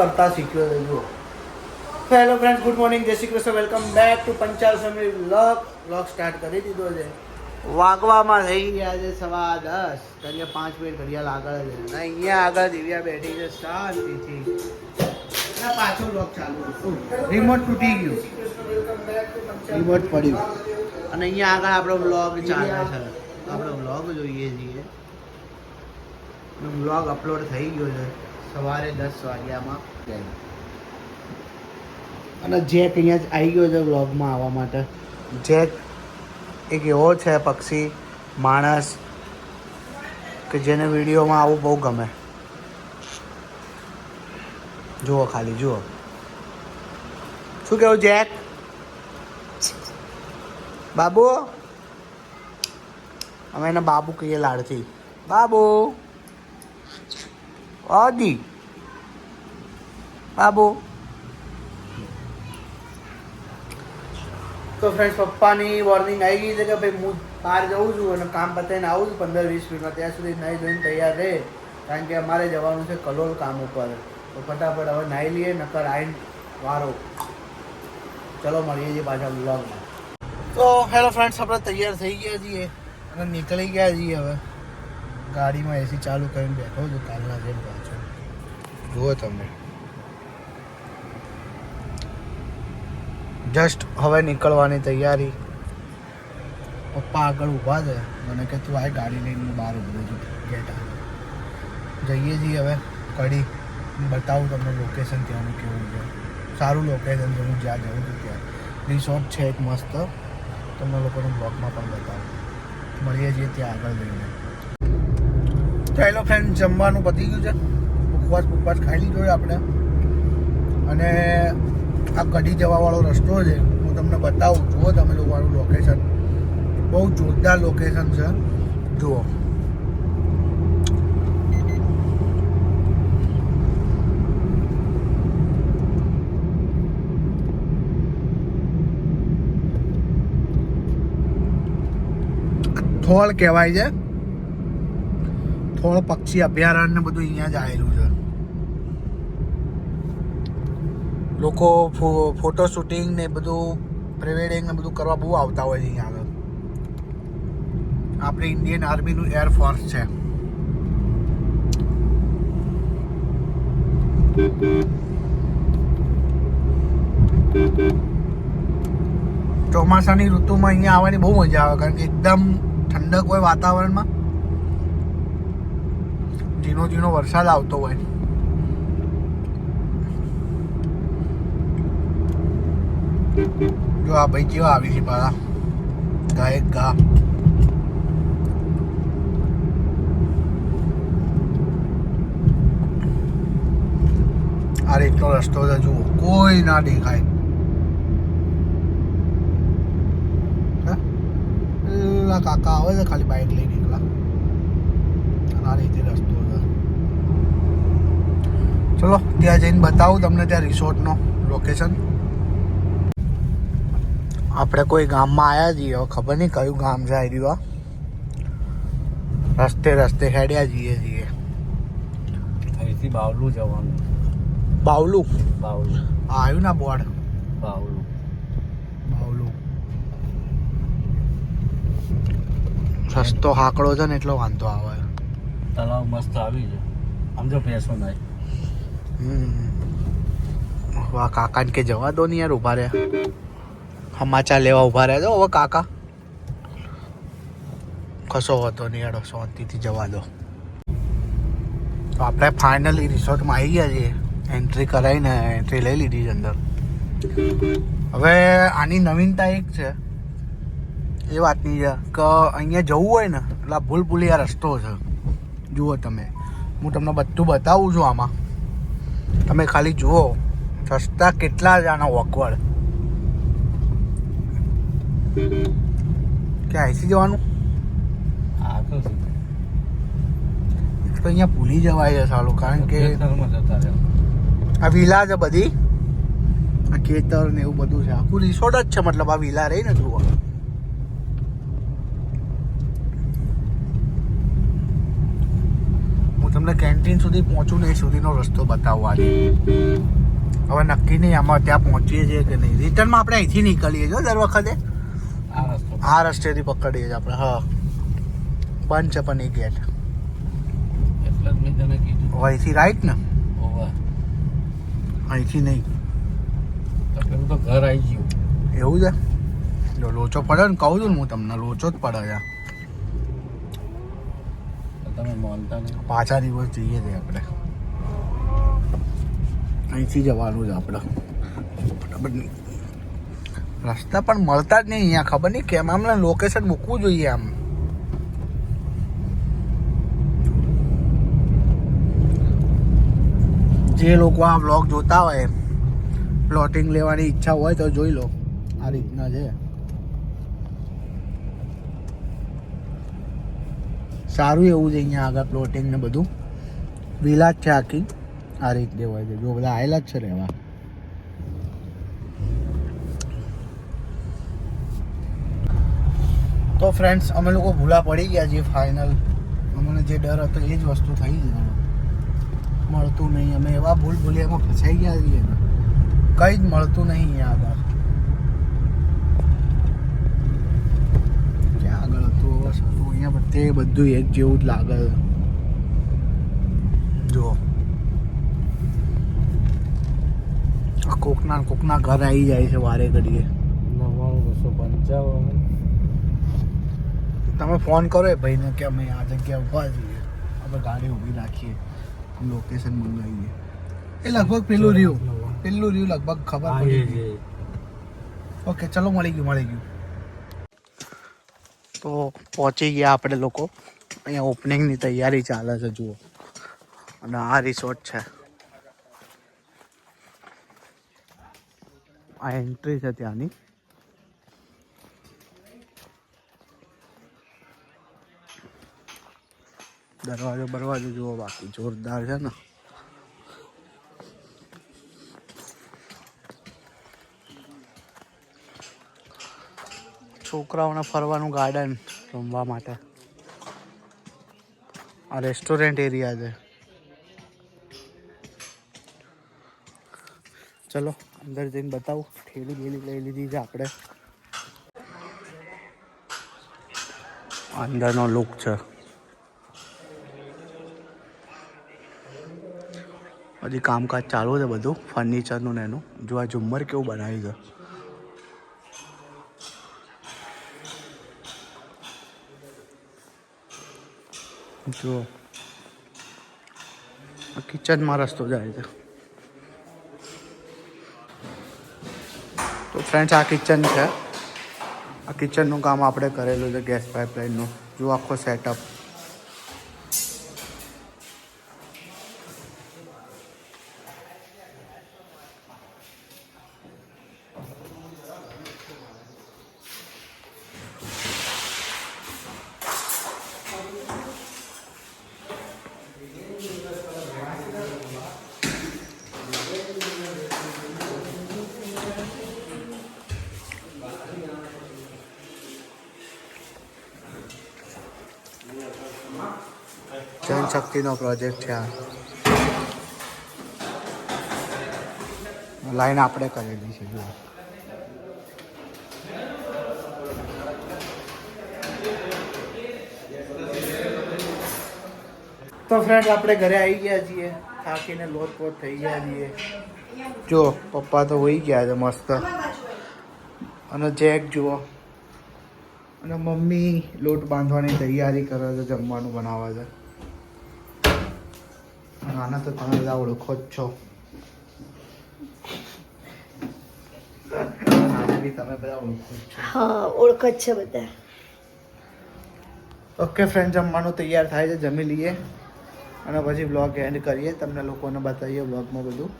કેવું કરતા શીખ્યો છે જુઓ hello friend good morning Jai Shri Krishna welcome back to Panchal Samay vlog vlog start કરી દીધો છે વાગવામાં થઈ ગયા છે સવા દસ કારણ કે પાંચ મિનિટ ઘડિયાળ આગળ છે અને અહીંયા આગળ દિવ્યા બેઠી છે શાંતિથી અને પાછો વ્લોગ ચાલુ રિમોટ તૂટી ગયું રિમોટ પડ્યું અને અહીંયા આગળ આપણો વ્લોગ ચાલે છે આપણો વ્લોગ જોઈએ છીએ વ્લોગ અપલોડ થઈ ગયો છે સવારે દસ વાગ્યામાં અને જેક અહીંયા આવી ગયો છે વ્લોગમાં આવવા માટે. જેક એક એવો છે પક્ષી, માણસ, કે જેને વિડીયોમાં આવવું બહુ ગમે. જુઓ ખાલી, જુઓ. શું કેવું જેક? બાબુ? અમે એને બાબુ કહીએ લાડથી. બાબુ? ઓદી? બાબુ. તો ફ્રેન્ડ્સ પપ્પાની વોર્નિંગ આવી ગઈ છે કે ભાઈ હું બહાર જઉં છું અને કામ પતાવીને આવું છું પંદર વીસ મિનિટમાં. ત્યાં સુધી નાહી ધોઈને તૈયાર રહે. કારણ કે અમારે જવાનું છે કલોલ કામ ઉપર. તો ફટાફટ હવે નાહી લઈએ, નકર આવીને વારો. ચલો, મળીએ છીએ પાછા બ્લોગમાં તો હેલો ફ્રેન્ડ્સ આપણે તૈયાર થઈ ગયા છીએ અને નીકળી ગયા છીએ હવે. ગાડીમાં એસી ચાલુ કરીને બેઠો છું, કાલના જેમ પાછો. જુઓ તમે. જસ્ટ હવે નીકળવાની તૈયારી. પપ્પા આગળ ઊભા છે. મને કે, તું આ ગાડી લઈને બહાર ઊભો છું. ગેટ જઈએ છીએ હવે કડી બતાવું તમને લોકેશન ત્યાંનું કેવું છે. સારું લોકેશન છે. હું જ્યાં જઉં છું ત્યાં. રિસોર્ટ છે એક મસ્ત. તમને લોકોને બ્લોગમાં પણ બતાવું. મળીએ છીએ ત્યાં આગળ જઈને. ચાલો ફ્રેન્ડ જમવાનું પતી ગયું છે. ઉપવાસ ઉપવાસ ખાઈ લીધો આપણે. અને આ કઢી જવાવાળો રસ્તો છે, હું તમને બતાવું. જુઓ તમે લોકોનું લોકેશન બહુ જોરદાર લોકેશન છે. જુઓ. થોળ કહેવાય છે. થોળ પક્ષી અભયારણ્ય બધું અહીંયા જ આવેલું છે. લોકો ફોટો શૂટિંગ ને બધું પ્રિવેડિંગ ને બધું કરવા બહુ આવતા હોય છે અહીંયા આગળ. આપણે ઇન્ડિયન આર્મીનું એરફોર્સ છે. ચોમાસાની ઋતુમાં અહીંયા આવવાની બહુ મજા આવે, કારણ કે એકદમ ઠંડક હોય વાતાવરણમાં. ઝીણો ઝીણો વરસાદ આવતો હોય. જો આ ભાઈ કેવા આવી છે પાછા ગાયક ગા આ રીતનો રસ્તો છે, જુઓ, કોઈ ના દેખાય. કાકા આવે છે ખાલી બાઇક લઈને એકલા. આ રીતે રસ્તો છે. ચલો, ત્યાં જઈને બતાવું તમને ત્યાં રિસોર્ટનો લોકેશન આપણે કોઈ ગામમાં આવ્યા છીએ ખબર નહીં કયું ગામ છે આવી રહ્યું રસ્તે રસ્તે હેડ્યા જઈએ છીએ. અહીંથી બાવલું જવાનું. બાવલું? બાવલું. આવ્યું ના બોર્ડ? બાવલું. બાવલું. સસ્તો હાકડો છે ને એટલો વાંધો આવે. તળાવ મસ્ત આવી છે. આમ જો પેસો નહીં હમ. વાહ કાકાને કે જવા દો ને યાર ઊભા રહ્યા. સમાચાર લેવા ઊભા રહ્યા છો હવે કાકા. કશો હતો નહીં યાર શાંતિથી જવા દો. તો આપણે ફાઇનલી રિસોર્ટમાં આવી ગયા છીએ. એન્ટ્રી કરાવીને એન્ટ્રી લઈ લીધી છે અંદર. હવે આની નવીનતા એક છે. એ વાતની છે કે અહીંયા જવું હોય ને, એટલે આ ભૂલ ભૂલિયા રસ્તો છે. જુઓ તમે. હું તમને બધું બતાવું છું આમાં. તમે ખાલી જુઓ. રસ્તા કેટલા જ આના ઓકવર્ડ ક્યાં આઈસી જવાનું? આગળ તો અહીંયા ભૂલી જવાય છે સારું કારણ કે આ વિલા છે બધી? આ ખેતર ને એવું બધું છે. આખું રિસોર્ટ જ છે મતલબ આ વિલા રહી ને જુઓ હું તમને તમને કેન્ટીન સુધી પહોંચું ને એ સુધીનો રસ્તો બતાવવા આજે હવે નક્કી નહીં આમાં ત્યાં પહોંચીએ છીએ કે નહીં. રિટર્નમાં આપણે અહીંથી નીકળીએ છીએ દર વખતે. આ રસ્તેથી પકડીએ છીએ આપણે હા. બંધ છે પણ એ ગેટ. અહીંથી રાઈટ ને? અહીંથી નહીં. તો પેલું તો ઘર આવી ગયું. એવું છે? જો લોચો પડે ને કહું છું ને હું તમને લોચો જ પડે છે. તમે માનતા નહીં. પાછા દિવસ જઈએ છીએ આપણે. અહીંથી જવાનું છે આપણે. રસ્તા પણ મળતા જ નહીં અહીંયા. ખબર નહીં કેમ? આમને લોકેશન મૂકવું જોઈએ આમ. જે લોકો આ વ્લોગ જોતા હોય પ્લોટિંગ લેવાની ઈચ્છા હોય તો જોઈ લો. આ રીતના છે. સારું એવું છે અહીંયા આગળ પ્લોટિંગ ને બધું. વિલા છે આખી. આ રીતે હોય છે. જો બધા આવેલા જ છે રહેવા. તો ફ્રેન્ડ્સ અમે લોકો ભૂલા પડી ગયા છીએ ફાઇનલ અમને જે ડર હતો એ જ વસ્તુ થઈ ગઈ. મળતું નહીં. અમે એવા ભૂલ ભૂલિયામાં ફસાઈ ગયા છીએ. કંઈ જ મળતું નહીં આગળ. ક્યાં આગળ હતું અહીંયા બધે બધું એક જેવું જ લાગે. જો. કોકના કોકના ઘર આવી જાય છે, વારે ઘડીએ. નવ્વાણું બસો પંચાવન. તમે ફોન કરો એ ભાઈને કે અમે આ જગ્યા ઊભા છીએ. આપણે ગાડી ઊભી રાખીએ. લોકેશન મંગાવીએ. એ લગભગ પેલું રહ્યું. પેલું રહ્યું લગભગ ખબર પડી ગઈ. ઓકે ચલો મળી ગયું મળી ગયું. તો પહોંચી ગયા આપણે લોકો. અહીંયા ઓપનિંગની તૈયારી ચાલે છે જુઓ. અને આ રિસોર્ટ છે. આ એન્ટ્રી છે ત્યાંની. દરવાજો બરવાજો જુઓ બાકી જોરદાર છે ને. છોકરાઓને ફરવાનું ગાર્ડન રમવા માટે. આ રેસ્ટોરન્ટ એરિયા છે. ચલો, અંદર જઈને બતાવું. ઠેલી બેલી લઈ લીધી છે આપણે. અંદરનો લુક છે. હજી કામકાજ ચાલુ છે બધું ફર્નિચરનું ને એનું. જો આ ઝુમ્મર કેવું બનાવ્યું છે. જો. કિચનમાં રસ્તો જાય છે. તો ફ્રેન્ડ્સ આ કિચન છે. આ કિચનનું કામ આપણે કરેલું છે, ગેસ પાઇપલાઇનનું જો આખો સેટઅપ જનશક્તિનો પ્રોજેક્ટ છે આ. લાઈન આપણે કરેલી છે જુઓ. તો ફ્રેન્ડ આપણે ઘરે આવી ગયા છીએ. થાકીને લોટપોટ થઈ ગયા છીએ. જો પપ્પા તો હોઈ ગયા છે મસ્ત. અને જેક જુઓ. અને મમ્મી લોટ બાંધવાની તૈયારી કરે છે જમવાનું બનાવે છે. અને આના તો તમે બધા ઓળખો જ છો આને બી તમે બધા ઓળખો જ છો હા ઓળખ જ છે બધા ઓકે ફ્રેન્ડ જમવાનું તૈયાર થાય છે જમી લઈએ અને પછી બ્લોગ એન્ડ કરીએ તમને લોકોને બતાવીએ બ્લોગમાં બધું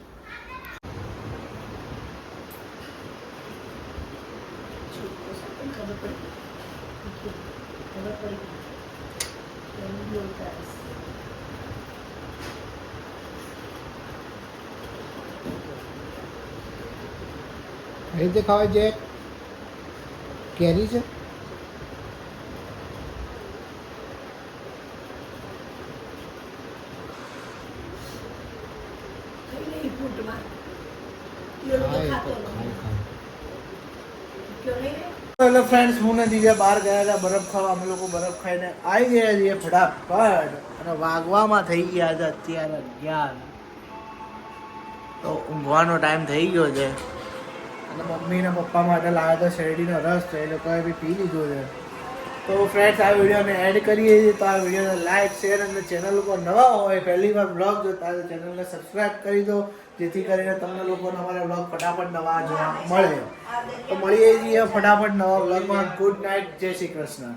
એ રીતે ખાવા જે કેરી છે. હેલો ફ્રેન્ડ્સ હું ને દીજા બહાર ગયા હતા બરફ ખાવા. અમે લોકો બરફ ખાઈને આવી ગયા છીએ ફટાફટ. અને વાગવામાં થઈ ગયા હતા અત્યારે અગિયાર. તો ઊંઘવાનો ટાઈમ થઈ ગયો છે. અને મમ્મી ને પપ્પા માટે લાવ્યા હતા શેરડીનો રસ તો એ લોકોએ બી પી લીધો છે. તો ફ્રેન્ડ્સ આ વિડીયોને એડ કરીએ છીએ. તો આ વિડીયોને લાઈક શેર અને ચેનલ ઉપર નવા હોય, પહેલી વાર બ્લોગ જોતા હોય ચેનલ ચેનલને સબસ્ક્રાઈબ કરી દો. જેથી કરીને તમને લોકોને અમારા બ્લોગ ફટાફટ નવા જોવા મળે. તો મળીએ છીએ ફટાફટ નવા બ્લોગમાં ગુડ નાઇટ જય શ્રી કૃષ્ણ.